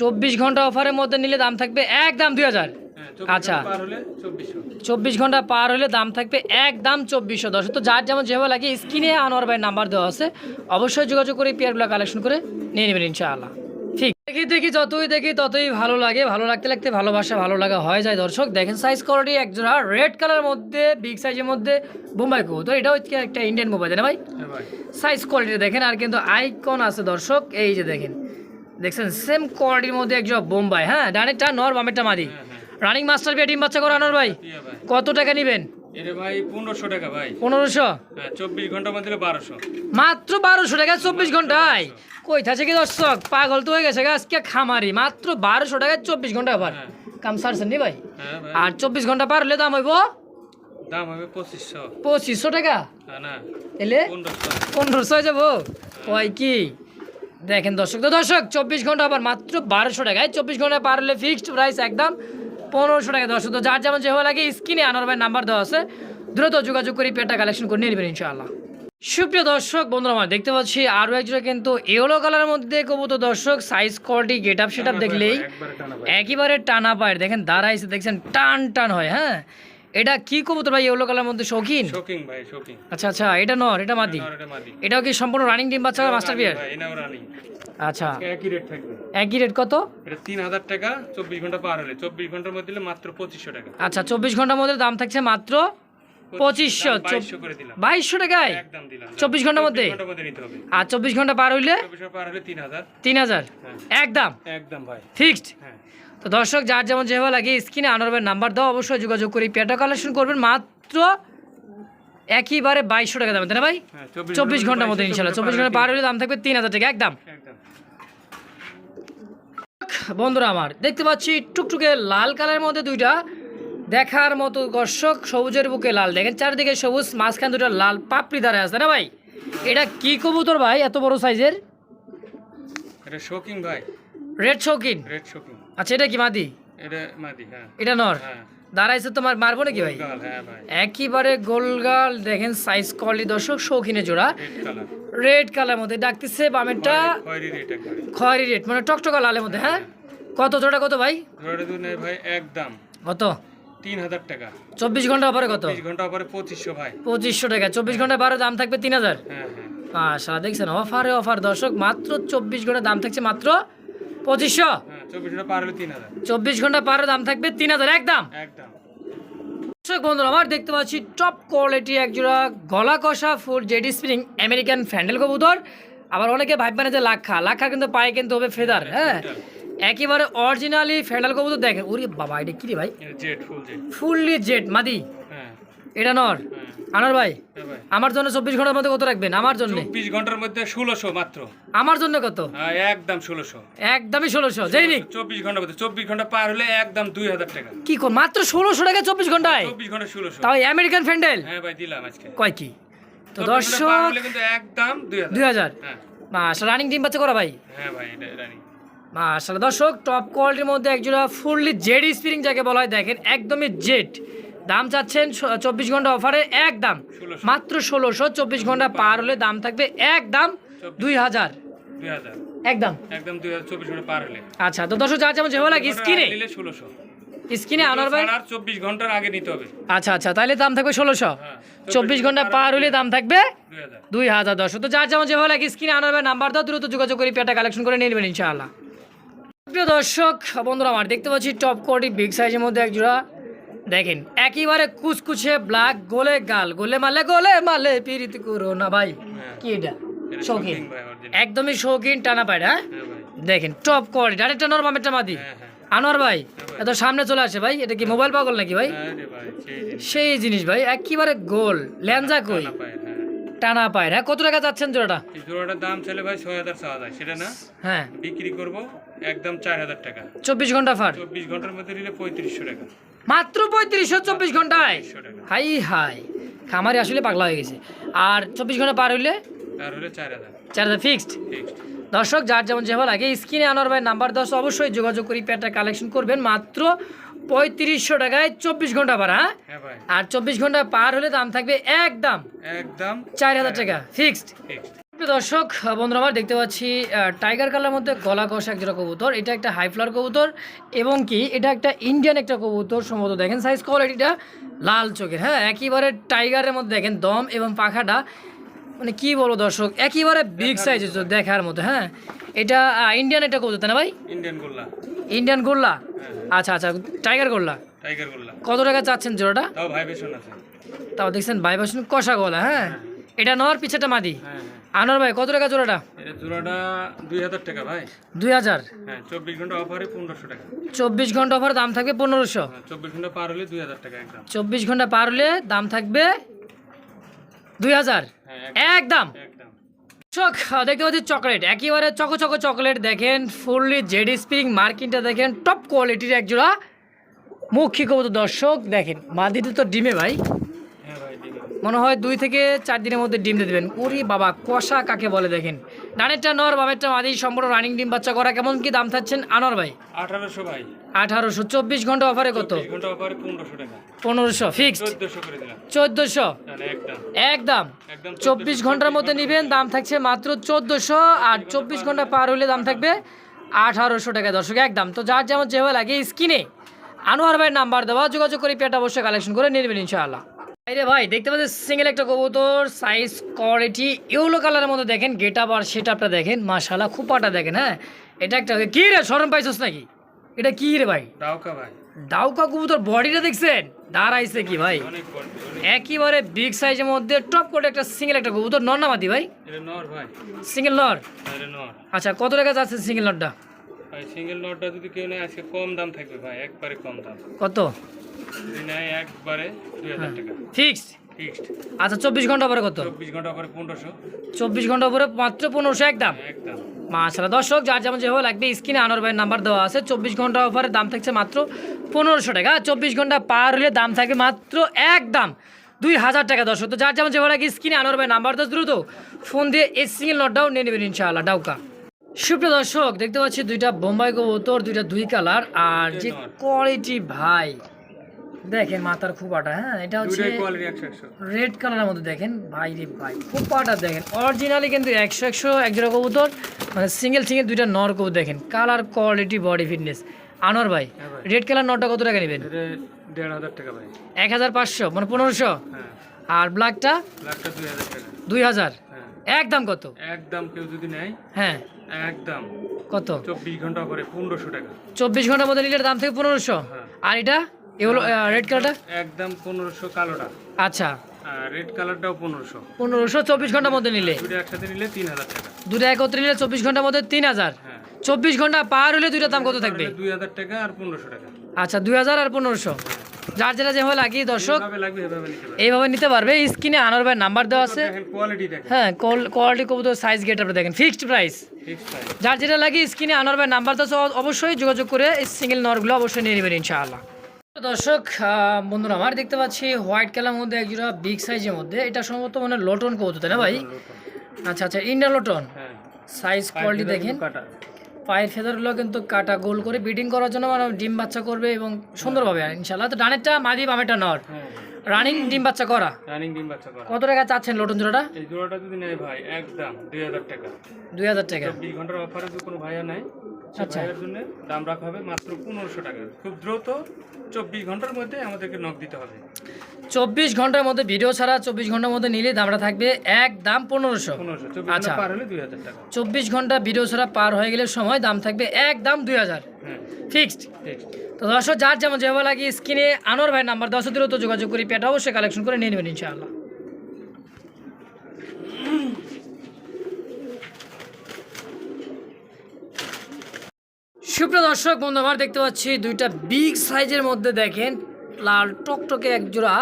চব্বিশ ঘণ্টা অফারের মধ্যে নিলে দাম থাকবে একদম দুই হাজার। হ্যাঁ আচ্ছা। চব্বিশ ঘণ্টা পার হলে দাম থাকবে একদম চব্বিশশো। দশ তো যার যেমন যেভাবে লাগে স্ক্রিনে আনোয়ার ভাই নাম্বার দেওয়া আছে। অবশ্যই যোগাযোগ করে পেয়ারগুলো কালেকশন করে নিয়ে নেবেন ইনশাআল্লাহ। দেখি দেখি যতই দেখি ততই ভালো লাগে। ভালো লাগতে লাগতে ভালোবাসা ভালো লাগা হয়ে যায় দর্শক। দেখেন সাইজ কোয়ালিটি একজোড়া রেড কালারের মধ্যে বিগ সাইজের মধ্যে বোম্বাই কো তো এটাও হচ্ছে একটা ইন্ডিয়ান মোবাইল না ভাই? হ্যাঁ সাইজ কোয়ালিটি দেখেন আর কিন্তু আইকন আছে দর্শক। এই যে দেখেন দেখছেন? সেম কোয়ালিটির মধ্যে একজোড়া বোম্বাই হ্যাঁ ডানেরটা নর বামেরটা মাদি। হ্যাঁ হ্যাঁ। রানিং মাস্টার ডিম বাচ্চা করানোর ভাই। কত টাকা নেবেন? এটা ভাই পনেরোশো টাকা ভাই। পনেরোশো? হ্যাঁ মাত্র টাকা চব্বিশ ঘন্টায়? কই থাকছে কি দর্শক? পাগল তো হয়ে গেছে আজকে খামারি। মাত্র ঘণ্টা আবার হ্যাঁ। কাম সারছেন নি ভাই? হ্যাঁ আর চব্বিশ ঘণ্টা পার হলে দাম হইব? দাম হবে পঁচিশশো। পঁচিশশো টাকা? হ্যাঁ না। হয়ে যাব? কি? দেখেন দর্শক। তো দর্শক চব্বিশ ঘণ্টা আবার মাত্র বারোশো টাকায় চব্বিশ ঘণ্টা পার হলে ফিক্সড প্রাইস একদম পনেরোশো টাকা দেওয়া। তো যার যেমন যেভাবে লাগে স্ক্রিনে আনার ভাই নাম্বার দেওয়া আছে। দ্রুত যোগাযোগ করে পেটা কালেকশন করে নিয়ে নেবেন ইনশাআল্লাহ। সুপ্রিয় দর্শক বন্ধুরা আমার দেখতে পাচ্ছি আরও একজোড়া কিন্তু ইয়েলো কালারের মধ্যে কবুতর। দর্শক size quality get up set দেখলেই একবারে টানা ভাই একেবারে টানা পায়ের। দেখেন দাঁড়াইছে দেখছেন টান টান হয় হ্যাঁ? এটা কি কবুতর ভাই ইয়েলো কালারের মধ্যে? শৌখিন? শোকিং ভাই শোকিং আচ্ছা আচ্ছা এটা নর এটা মাদি। এটা মাদি। এটাও কি সম্পূর্ণ রানিং ডিম বাচ্চা মাস্টার বিয়ার এনাও রানিং আচ্ছা। একই রেট থাকবে। একই রেট কত? এটা তিন হাজার টাকা চব্বিশ ঘণ্টা পার হলে। চব্বিশ ঘণ্টার মধ্যে দিলে মাত্র পঁচিশশো টাকা। আচ্ছা চব্বিশ ঘণ্টার মধ্যে দাম থাকছে মাত্র পঁচিশশো। বাইশশো টাকায়? চব্বিশ ঘণ্টার মধ্যে? আর চব্বিশ ঘণ্টা পার হইলে? তিন হাজার। হ্যাঁ। একদম? একদম ভাই। ফিক্সড তো দর্শক যার যেমন যেভাবে লাগে স্ক্রিনে আনারবের নাম্বার দাও অবশ্যই যোগাযোগ করে। পেটা কালেকশন করবেন মাত্র একইবারে বাইশশো টাকা দাম তাই না ভাই? হ্যাঁ চব্বিশ ঘণ্টার মধ্যে ইনশাল্লাহ। চব্বিশ ঘণ্টা পার হলে দাম থাকবে তিন হাজার টাকা একদম। একদম। বন্ধুরা আমার দেখতে পাচ্ছি টুকটুকে লাল কালারের মধ্যে দুইটা। দেখার মতো দর্শক সবুজের বুকে লাল। দেখেন চারিদিকে সবুজ মাঝখান দুটো লাল পাপড়ি দাঁড়ায় আছে না ভাই? এটা কি কবুতর ভাই এত বড় সাইজের? এটা শোকিং ভাই। রেড শৌকিন রেড শোকিং আচ্ছা এটা কি মাদি? এটা মাদি হ্যাঁ। এটা নর? হ্যাঁ। দাঁড়াইছে তোমার মারবো নাকি ভাই? হ্যাঁ একইবারে গোলগাল দেখেন সাইজ কোয়ালিটি দর্শক শৌখিনে জোড়া। রেড কালার মধ্যে ডাকতেছে বামেরটা। খয়েরি রেড মানে টকটকা লালের মধ্যে হ্যাঁ? কত জোড়া কত ভাই? ভাই একদম কত? তিন হাজার টাকা। চব্বিশ ঘণ্টা পরে কত? ঘণ্টা পরে পঁচিশশো ভাই। পঁচিশশো টাকা। চব্বিশ ঘণ্টা বারো দাম থাকবে তিন হাজার। হ্যাঁ হ্যাঁ। আচ্ছা দেখছেন? অফারে অফার দর্শক মাত্র চব্বিশ ঘণ্টা দাম থাকছে মাত্র পঁচিশশো? হ্যাঁ চব্বিশ ঘণ্টা পার দাম থাকবে তিন হাজার একদম? বন্ধুরা আমার দেখতে পাচ্ছি টপ কোয়ালিটি একজোড়া গলা কষা full JD spring American fantail কবুতর। আবার অনেকে ভাববেন যে লাক্ষা। লাক্ষা কিন্তু পায়ে কিন্তু হবে ফেদার হ্যাঁ? একেবারে অরিজিনালি ফ্যান্ডেল কবুতর দেখেন। ওরে বাবা এটা কি রে ভাই? ফুললি জেড মাদি। এটা নর। হ্যাঁ। আনার ভাই হ্যাঁ আমার জন্য চব্বিশ ঘণ্টার মধ্যে কত রাখবেন? আমার জন্য। চব্বিশ ঘণ্টার মধ্যে ষোলোশো মাত্র। আমার জন্য কত? হ্যাঁ একদম ষোলোশো। একদমই ষোলোশো। যেই নিক চব্বিশ ঘণ্টার মধ্যে। চব্বিশ ঘণ্টা পার হলে একদম দুই হাজার টাকা। কি কর মাত্র ষোলোশো টাকা চব্বিশ ঘন্টায়? চব্বিশ ঘণ্টা ষোলোশো। তাও আমেরিকান ফ্যান্ডেল? হ্যাঁ ভাই দিলাম আজকে। কয় কি? তো 24 ঘণ্টা পার দর্শক একদম দুই হাজার। মাস রানিং টিম বাচ্চা করা ভাই? হ্যাঁ ভাই রানি মাশাআল্লাহ দর্শক টপ কোয়ালিটির মধ্যে একজোড়া ফুললি জেড স্প্রিং যাকে বলা হয় দেখেন একদমই জেড। দাম চাচ্ছেন চব্বিশ ঘণ্টা অফারে এক দাম। মাত্র ষোলোশো চব্বিশ ঘণ্টা পার হলে দাম থাকবে এক দাম দুই হাজার। একদম একদম দুই হাজার চব্বিশ ঘণ্টা পার হলে। আচ্ছা তো যার যেমন যেভাবে লাগে স্কিনে ষোলোশো। স্কিনে আনার ভাই আর চব্বিশ ঘণ্টার আগে নিতে হবে। আচ্ছা আচ্ছা তাহলে দাম থাকবে ষোলোশো। হ্যাঁ চব্বিশ ঘণ্টা পার হলে দাম থাকবে দুই হাজার। দুই হাজার দশ। তো যার যেমন যেভাবে লাগে স্ক্রিনে আনার ভাই নাম্বার দাও দ্রুত যোগাযোগ করে পেটা কালেকশন করে নিয়ে নেবেন ইনশাআল্লাহ। প্রিয় দর্শক বন্ধুরা আমার দেখতে পাচ্ছি টপ কোয়ালিটি বিগ সাইজের মধ্যে এক জোড়া। দেখেন একেবারে কুচকুচে ব্ল্যাক গোলে গাল গোলে মালে গোলে মারলে পিরিত করো না ভাই। হ্যাঁ। কি এটা? শৌখিন। একদমই শৌখিন টানা পায় হ্যাঁ? হ্যাঁ দেখেন টপ কোয়ালিটি আরেকটা নরমাম একটা মাদি। আনোয়ার ভাই এত সামনে চলে আসে ভাই এটা কি মোবাইল পাগল নাকি ভাই? সেই জিনিস। ভাই একেবারে গোল ল্যাঞ্জা কই? টানা পায় হ্যাঁ কত টাকা যাচ্ছেন জোড়াটা? জোড়াটার দাম চলে ভাই ছয় হাজার ছয় হাজার সেটা না? হ্যাঁ। বিক্রি করব একদম চার হাজার টাকা। চব্বিশ ঘণ্টা ফার চব্বিশ ঘণ্টার মধ্যে নিলে পঁয়ত্রিশশো টাকা। মাত্র পঁয়ত্রিশশো চব্বিশ ঘন্টায়? হাই হাই খামারে আসলে পাগলা হয়ে গেছে। আর চব্বিশ ঘণ্টা পার হইলে? আর হলে চার হাজার। চার হাজার ফিক্সড ফিক্সড দর্শক যার যেমন যেভাবে লাগে স্ক্রিনে আনার ভাই নাম্বার দশ অবশ্যই যোগাযোগ করি প্যাটটা কালেকশন করবেন। মাত্র পঁয়ত্রিশশো টাকায় চব্বিশ ঘণ্টা পার হ্যাঁ? হ্যাঁ আর চব্বিশ ঘণ্টা পার হলে দাম থাকবে একদম একদম চার হাজার টাকা। ফিক্সড ফিক্সড প্রিয় দর্শক বন্ধুরা আমার দেখতে পাচ্ছি টাইগার কালার মধ্যে গলা কষা একটা কবুতর। এটা একটা হাই ফ্লার কবুতর এবং কি এটা একটা ইন্ডিয়ান একটা কবুতর সম্ভবত দেখেন সাইজ কোয়ালিটিটা লাল চোখের। হ্যাঁ একেবারে টাইগারের মধ্যে দেখেন দম এবং পাখাটা। মানে কি বলব দর্শক একেবারে বিগ সাইজের দেখার মতো হ্যাঁ। এটা ইন্ডিয়ান একটা কবুতর তাই না ভাই? ইন্ডিয়ান গোল্লা ইন্ডিয়ান গোল্লা হ্যাঁ আচ্ছা আচ্ছা টাইগার গোল্লা টাইগার গোল্লা কত টাকা চাচ্ছেন জোড়াটা? তাও ভাইবেশন আছে। তাও দেখছেন ভাই কষা গলা হ্যাঁ। এটা নেওয়ার পিছাটা মাদি। হ্যাঁ হ্যাঁ। আনোয়ার ভাই কত টাকা জোড়াটা? এটা জোড়াটা দুই হাজার টাকা ভাই। দুই হাজার? হ্যাঁ চব্বিশ ঘণ্টা অফারে পনেরোশো টাকা। চব্বিশ ঘণ্টা অফার দাম থাকবে পনেরোশো। হ্যাঁ চব্বিশ ঘণ্টা পার হলে দুই হাজার টাকা একদম। চব্বিশ ঘণ্টা পার হলে দাম থাকবে দুই হাজার। হ্যাঁ একদম। একদম। চক দেখতে পাচ্ছি চকলেট। একেবারে চকো চকো চকলেট দেখেন ফুললি জেডি স্প্রিং মার্কিনটা দেখেন টপ কোয়ালিটির এক জোড়া মুখী কবুতর। দর্শক দেখেন মাদিতে তো ডিমে ভাই। মনে হয় দুই থেকে চার দিনের মধ্যে ডিম দিয়ে দেবেন। ওরে বাবা কষা কাকে বলে দেখেন? ডানেরটা নর বামেরটা মাদি সম্পূর্ণ রানিং ডিম বাচ্চা করা কেমন কি দাম থাকছেন? আনোয়ার ভাই? আঠারোশো ভাই। আঠারোশো চব্বিশ ঘণ্টা অফারে কত? পনেরোশো ফিক্সড চোদ্দশো একদম। চব্বিশ ঘণ্টার মধ্যে নেবেন দাম থাকছে মাত্র চোদ্দোশো আর চব্বিশ ঘণ্টা পার হলে দাম থাকবে আঠারোশো টাকা। দর্শক একদম। তো যার যেমন যেভাবে লাগে স্কিনে আনোয়ার ভাইয়ের নাম্বার দেওয়া যোগাযোগ করে পেটা অবশ্যই কালেকশন করে নিয়ে নেবেন ইনশাআল্লাহ। রে ভাই দেখতে পাচ্ছেন সিঙ্গেল একটা কবুতর সাইজ কোয়ালিটি ইউলো কালারের মধ্যে দেখেন গেট আপ আর সেট আপটা দেখেন মাশাল্লাহ খুপাটা দেখেন হ্যাঁ? এটা একটা কি রে সরম পাইছস নাকি? এটা কি রে ভাই? ডাউকা ভাই। দাউকা কবুতর বডিটা দেখছেন? দাঁড়াইছে কি ভাই? একেবারে বিগ সাইজের মধ্যে টপ করে একটা সিঙ্গেল একটা কবুতর নর না মাদি ভাই? এটা নর ভাই। সিঙ্গেল নর? এটা নর। আচ্ছা কত টাকা যাচ্ছে সিঙ্গেল নটটা ভাই সিঙ্গেল নটটা যদি কেউ নেয় আজকে কম দাম থাকবে ভাই একবারে কম দাম। কত? যদি নেয় একবারে দুই হাজার টাকা। ফিক্সড ফিক্সড আচ্ছা চব্বিশ ঘণ্টা পরে কত? চব্বিশ ঘণ্টা অফারে পনেরোশো। চব্বিশ ঘণ্টা পরে মাত্র পনেরোশো একদম? একদম। মাসালা দর্শক যার যেমন যেভাবে লাগবে স্ক্রিনে আনোর ভাইয়ের নাম্বার দেওয়া আছে। চব্বিশ ঘণ্টা অফারে দাম থাকছে মাত্র পনেরোশো টাকা। চব্বিশ ঘণ্টা পার হলে দাম থাকবে মাত্র একদম দুই হাজার টাকা দর্শক। তো যার যেমন যেভাবে লাগে স্ক্রিনে আনোর ভাইয়ের নাম্বার তো দ্রুত ফোন দিয়ে এই সিঙ্গেল নটটাও নিয়ে নেবেন ইনশাআল্লাহ ডাউকা। সুপ্রিয় দর্শক দেখতে পাচ্ছি দুইটা বোম্বাই কবুতর দুইটা দুই কালার আর যে কোয়ালিটি ভাই দেখেন মাথার খুবাটা হ্যাঁ এটা হচ্ছে রেড কালারের মধ্যে দেখেন ভাই রে ভাই খুব পাটা দেখেন অরিজিনালি কিন্তু একশো একশো একজোড়া কবুতর মানে সিঙ্গেল সিঙ্গেল দুইটা নর কবুতর দেখেন colour quality body fitness Anwar ভাই রেড কালার নটটা কত টাকা নেবেন? দেড় হাজার টাকা ভাই। এক হাজার পাঁচশো মানে পনেরোশো? হ্যাঁ। আর ব্ল্যাকটা লাখটা দুই হাজার টাকা। দুই হাজার? হ্যাঁ। একদম কত? একদম কেউ যদি নেয় হ্যাঁ। একদম। কত? চব্বিশ ঘণ্টা পরে পনেরোশো টাকা। চব্বিশ ঘণ্টার মধ্যে নিলে দাম থেকে পনেরোশো? হ্যাঁ। আর এটা? এগুলো রেড কালারটা একদম পনেরোশো কালোটা। আচ্ছা। রেড কালারটাও পনেরোশো। পনেরোশো চব্বিশ ঘণ্টার মধ্যে নিলে। দুটো একসাথে নিলে তিন হাজার টাকা। দুটো একত্রে নিলে চব্বিশ ঘণ্টার মধ্যে তিন হাজার। হ্যাঁ। চব্বিশ ঘণ্টা পার হলে দুইটা দাম কত থাকবে? দুই হাজার টাকা আর পনেরোশো টাকা। আচ্ছা দুই হাজার আর পনেরোশো। যার যেটা যেভাবে লাগিয়ে দর্শক এইভাবে নিতে পারবে। স্ক্রিনে আনোর ভাই নাম্বার দেওয়া আছে। হ্যাঁ কোয়ালিটি কবুতর সাইজ গেট আপনি দেখেন। ফিক্সড প্রাইস যার যেটা লাগে স্ক্রিনে আনোর ভাই নাম্বার দেওয়া আছে, অবশ্যই যোগাযোগ করে এই সিঙ্গেল নরগুলো অবশ্যই নিয়ে নেবেন ইনশাআল্লাহ। দর্শক বন্ধুরা আমার দেখতে পাচ্ছি হোয়াইট কালার মধ্যে একজোড়া বিগ সাইজের মধ্যে। এটা সম্ভবত মানে লোটন কবুতর তাই না ভাই? আচ্ছা আচ্ছা ইন্ডিয়ান লোটন হ্যাঁ। সাইজ কোয়ালিটি দেখেন। পায়ের ফেদারগুলো কিন্তু কাটা গোল করে বিডিং করার জন্য মানে ডিম বাচ্চা করবে এবং সুন্দরভাবে ইনশাল্লাহ তো ডানেরটা মাদি বামেরটা নর। হ্যাঁ। রানিং ডিম বাচ্চা করা। রানিং ডিম বাচ্চা করা। কত টাকা চাচ্ছেন লোটন জোড়াটা? এই জোড়াটা যদি নেয় ভাই একদম দুই হাজার টাকা। দুই হাজার টাকা। চব্বিশ ঘণ্টার অফারে যদি কোনো ভাইয়া নেয় আচ্ছা। ভাইয়ের জন্য দাম রাখা হবে মাত্র পনেরোশো টাকা। খুব দ্রুত চব্বিশ ঘণ্টার মধ্যে আমাদেরকে নক দিতে হবে। চব্বিশ ঘণ্টার মধ্যে ভিডিও ছাড়া চব্বিশ ঘণ্টার মধ্যে নিলে দামটা থাকবে এক দাম পনেরোশো। আচ্ছা। চব্বিশ ঘণ্টা ভিডিও ছাড়া পার হয়ে গেলে সময় দাম থাকবে এক দাম দুই হাজার। হ্যাঁ। ফিক্সড তো দর্শক যার যেমন যেভাবে লাগে স্ক্রিনে আনোর ভাই নাম্বার দশ দিলেও তো যোগাযোগ করি পেটা অবশ্যই কালেকশন করে নিয়ে নেবেন ইনশাআল্লাহ। সুপ্রিয় দর্শক বন্ধু আমার দেখতে পাচ্ছি দুইটা বিগ সাইজের মধ্যে দেখেন। লাল টকটকে এক জোড়া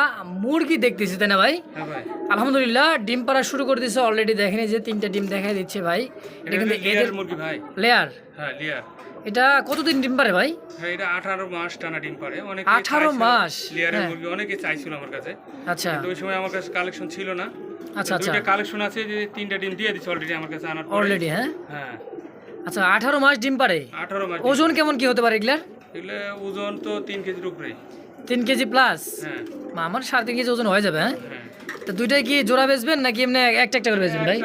মুরগি দেখতেছি তাই না ভাই? হ্যাঁ আলহামদুলিল্লাহ ডিম পাড়া শুরু করে দিয়েছে অলরেডি দেখেনি যে তিনটা ডিম দেখা দিচ্ছে ভাই। এটা এটা কিন্তু এদের মুরগি ভাই। লেয়ার হ্যাঁ লিয়ার এটা কতদিন ডিম পারে ভাই? হ্যাঁ এটা আঠারো মাস টানা ডিম পারে অনেকে 18 মাস? লিয়ারের হ্যাঁ। মুরগি অনেকে চাইছিল আমার কাছে। আচ্ছা। ওই সময় আমার কাছে কালেকশন ছিল না। আচ্ছা, তো দুইটা আচ্ছা। কালেকশন আছে যে তিনটা ডিম দিয়ে দিচ্ছে অলরেডি আমার কাছে আনার পরে। অলরেডি হ্যাঁ? হ্যাঁ। আচ্ছা আঠারো মাস ডিম পারে আঠারো মাস ওজন কেমন কি হতে পারে এগুলার? এগুলো ওজন তো তিন কেজির উপরে তিন কেজি প্লাস আমার সাড়ে তিন কেজি ওজন হয়ে যাবে হ্যাঁ? হ্যাঁ তো দুইটাই কি জোড়া বেচবেন নাকি এমনি একটা একটা করে বেচবেন ভাই?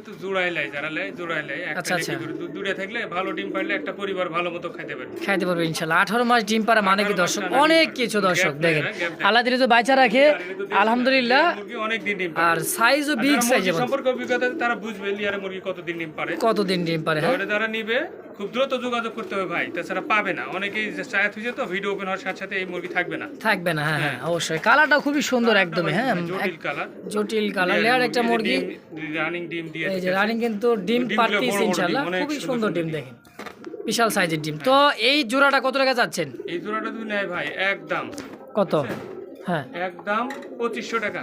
তো জোড়াই লাই যারা লাই জোড়াই লাই। আচ্ছা, আচ্ছা। রেখে করে দু- দুটো থাকলে ভালো ডিম পারলে একটা পরিবার ভালো মতো খাইতে পারবে। খাইতে পারবে ইনশাল্লাহ। আঠারো মাস ডিম পারা মানে কি দর্শক? অনেক কিছু দর্শক দেখেন। আল্লাহ দিলে তো বাচ্চা রাখে আলহামদুলিল্লাহ। অনেক দিন ডিম আর সাইজও আর বিগ সাইজ সম্পর্কে অভিজ্ঞতা তারা বুঝবে মুরগি কতদিন ডিম পারে কতদিন ডিম পারে হ্যাঁ? তাহলে যারা নিবে খুব দ্রুত যোগাযোগ করতে হবে ভাই তাছাড়া পাবে না। অনেকেই তো ভিডিও ওপেন হওয়ার সাথে সাথে এই মুরগি থাকবে না। থাকবে না হ্যাঁ হ্যাঁ অবশ্যই। কালারটা খুবই সুন্দর একদমই হ্যাঁ জটিল কালার। জটিল কালার। লেয়ার একটা মুরগি। রানিং ডিম দিয়ে এই যে রানিং কিন্তু ডিম পারতিস ইনশাল্লাহ অনেক খুবই সুন্দর ডিম। দেখেন। বিশাল সাইজের ডিম। তো এই জোড়াটা কত টাকা যাচ্ছেন এই জোড়াটা যদি নেয় ভাই একদম। কত? হ্যাঁ। একদম পঁচিশশো টাকা।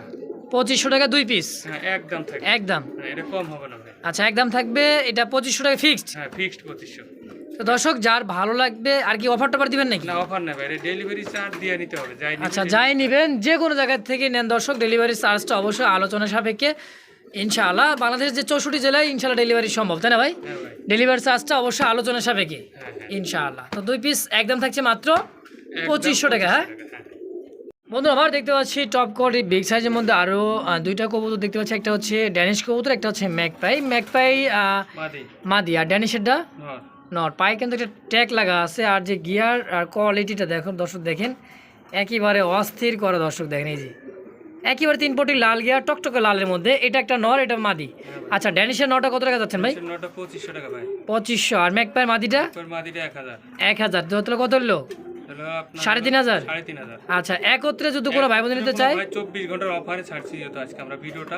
পঁচিশশো টাকা দুই পিস হ্যাঁ একদম থাকে একদম। হ্যাঁ, এটা কম হবে না আচ্ছা একদম থাকবে এটা পঁচিশশো টাকা ফিক্সড হ্যাঁ ফিক্সড পঁচিশশো। তো দর্শক যার ভালো লাগবে আর কি অফার টফার দিবেন নাকি? না অফার নেই ভাই ডেলিভারি চার্জ দিয়ে নিতে হবে যাই আচ্ছা যাই নেবেন যে কোনো জায়গা থেকে নেন দর্শক ডেলিভারি চার্জটা অবশ্যই আলোচনা সাপেক্ষে ইনশাআল্লাহ বাংলাদেশের যে চৌষট্টি জেলায় ইনশাআল্লাহ ডেলিভারি সম্ভব তাই না ভাই? হ্যাঁ ডেলিভারি চার্জটা অবশ্যই আলোচনা সাপেক্ষে হ্যাঁ হ্যাঁ। ইনশাআল্লাহ। তো দুই পিস একদম থাকছে মাত্র পঁচিশশো টাকা হ্যাঁ? হ্যাঁ। বন্ধু আমার দেখতে পাচ্ছি টপ কোয়ালিটি বিগ সাইজের মধ্যে আরও দুইটা কবুতর দেখতে পাচ্ছি। একটা হচ্ছে ড্যানিশ কবুতর একটা হচ্ছে ম্যাকপাই ম্যাকপাই মাদি। আর ড্যানিশেরটা নট পায়ে কিন্তু একটা ট্যাগ লাগা আছে। আর যে গিয়ার আর কোয়ালিটিটা দেখুন দর্শক দেখেন একেবারে অস্থির করে দর্শক দেখেন এই যে। একেবারে তিন পটি লাল গিয়া টকটকে লালের মধ্যে। এটা একটা নর এটা মাদি। আচ্ছা ড্যানিশের নটা কত টাকা যাচ্ছেন ভাই? নটা পঁচিশশো টাকা ভাই। পঁচিশশো। আর ম্যাকপায়ের মাদিটা? মাদিটা এক হাজার। এক হাজার। তাহলে কত হলো? সাড়ে তিন হাজার? আচ্ছা একত্রে যদি কোনো ভাই বোন নিতে চায়? চব্বিশ ঘণ্টার অফারে ছাড়ছি যেহেতু আজকে আমরা ভিডিওটা।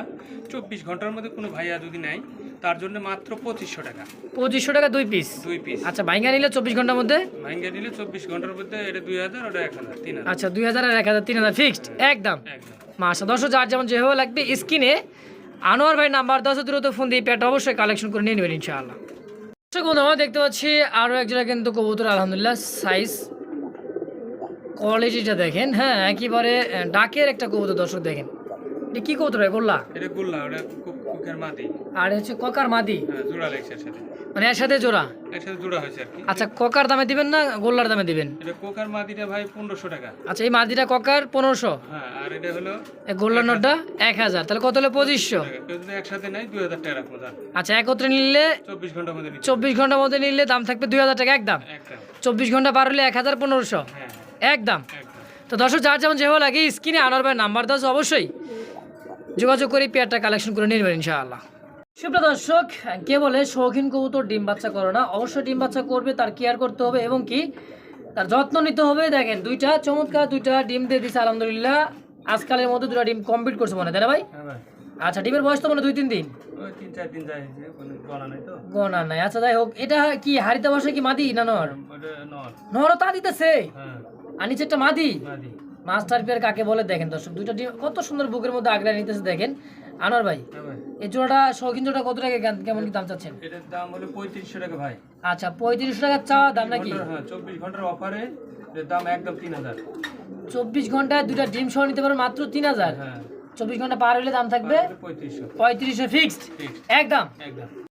চব্বিশ ঘণ্টার মধ্যে কোনো ভাইয়া যদি নেয় তার জন্য মাত্র পঁচিশশো টাকা। পঁচিশশো টাকা দুই পিস দুই পিস আচ্ছা বাইঙ্গা নিলে চব্বিশ ঘণ্টার মধ্যে? ভাঙ্গে নিলে চব্বিশ ঘণ্টার মধ্যে এটা দুই হাজার ওটা এক হাজার তিন হাজার। আচ্ছা দুই হাজার আর এক হাজার তিন হাজার ফিক্সড একদম। একদম। মাসা দশ যার যেমন যেভাবে লাগবে, স্ক্রিনে আনোয়ার ভাই নাম্বার, দশ দ্রুত ফোন দিয়ে প্যাট অবশ্যই কালেকশন করে নিয়ে নেবেন ইনশাআল্লাহ। দর্শক বন্ধু আমরা দেখতে পাচ্ছি আরও একজোড়া কিন্তু কবুতর, আলহামদুলিল্লাহ সাইজ কোয়ালিটিটা দেখেন। হ্যাঁ একেবারে ডাকের একটা কবুতর, দর্শক, দেখেন। এটা কি হয় এটা গুল্লা ওটা কুকের মাদি। আর হচ্ছে ককার মাদি? হ্যাঁ জোড়া লাগছে সাথে। মানে এর সাথে জোড়া? একসাথে জোড়া হয়েছে আর কি। আচ্ছা ককার দামে দিবেন না গোল্লার দামে দিবেন? এটা কোকার মাদিটা ভাই পনেরোশো টাকা। আচ্ছা এই মাদিটা ককার পনেরোশো? হ্যাঁ আর এটা হলো গোল্লার নোটটা এক হাজার। তাহলে কত হলো পঁচিশশো? টাকা। কেউ যদি একসাথে দুই হাজার টাকা রাখব আচ্ছা একত্রে নিলে চব্বিশ ঘণ্টার মধ্যে নিচ্ছে চব্বিশ ঘণ্টার মধ্যে নিলে দাম থাকবে দুই হাজার টাকা একদম? একদম। চব্বিশ ঘণ্টা পার হলে এক হাজার পনেরোশো? হ্যাঁ একদম? তো দর্শক যার যেমন যে যেভাবে লাগে স্ক্রিনে আনার ভাই নাম্বার দাও অবশ্যই। যোগাযোগ করে পেয়ারটা কালেকশন করে নিয়ে নেবেন ইনশাআল্লাহ। সুপ্রিয় দর্শক কে বলে শৌখিন কবুতর ডিম বাচ্চা করে না? অবশ্যই ডিম বাচ্চা করবে তার কেয়ার করতে হবে এবং কি? তার যত্ন নিতে হবে। দেখেন দুইটা চমৎকার দুইটা ডিম দিয়ে দিছে আলহামদুলিল্লাহ। আজকালের মধ্যে দুটা ডিম কমপ্লিট করছে মনে তাই না ভাই? হ্যাঁ আচ্ছা ডিমের বয়স তো মনে দুই তিন দিন? গনা নাই আচ্ছা যাই হোক এটা কি হারিতে বসে কি মাদি না নর? নর। তা দিতেছে? হ্যাঁ। আর নিচেরটা মাদি? মাদি। মাস্টার পেয়ার কাকে বলে দেখেন দর্শক দুইটা ডিম কত সুন্দর বুকের মধ্যে আগলা নিতেছে দেখেন। আনোয়ার ভাই এই জোড়াটা শৌখিন জোড়া কত টাকা কেমন কি দাম চাচ্ছেন? এটার দাম হলো পঁয়ত্রিশশো টাকা ভাই। আচ্ছা পঁয়ত্রিশশো টাকা চাওয়া দাম নাকি? হ্যাঁ চব্বিশ ঘণ্টার অফারে দাম একদম তিন হাজার। চব্বিশ ঘন্টায় দুইটা ডিম সহ নিতে পারবেন মাত্র তিন হাজার। হ্যাঁ। চব্বিশ ঘণ্টা পার হলে দাম থাকবে পঁয়ত্রিশশো। পঁয়ত্রিশশো ফিক্সড একদম। একদম।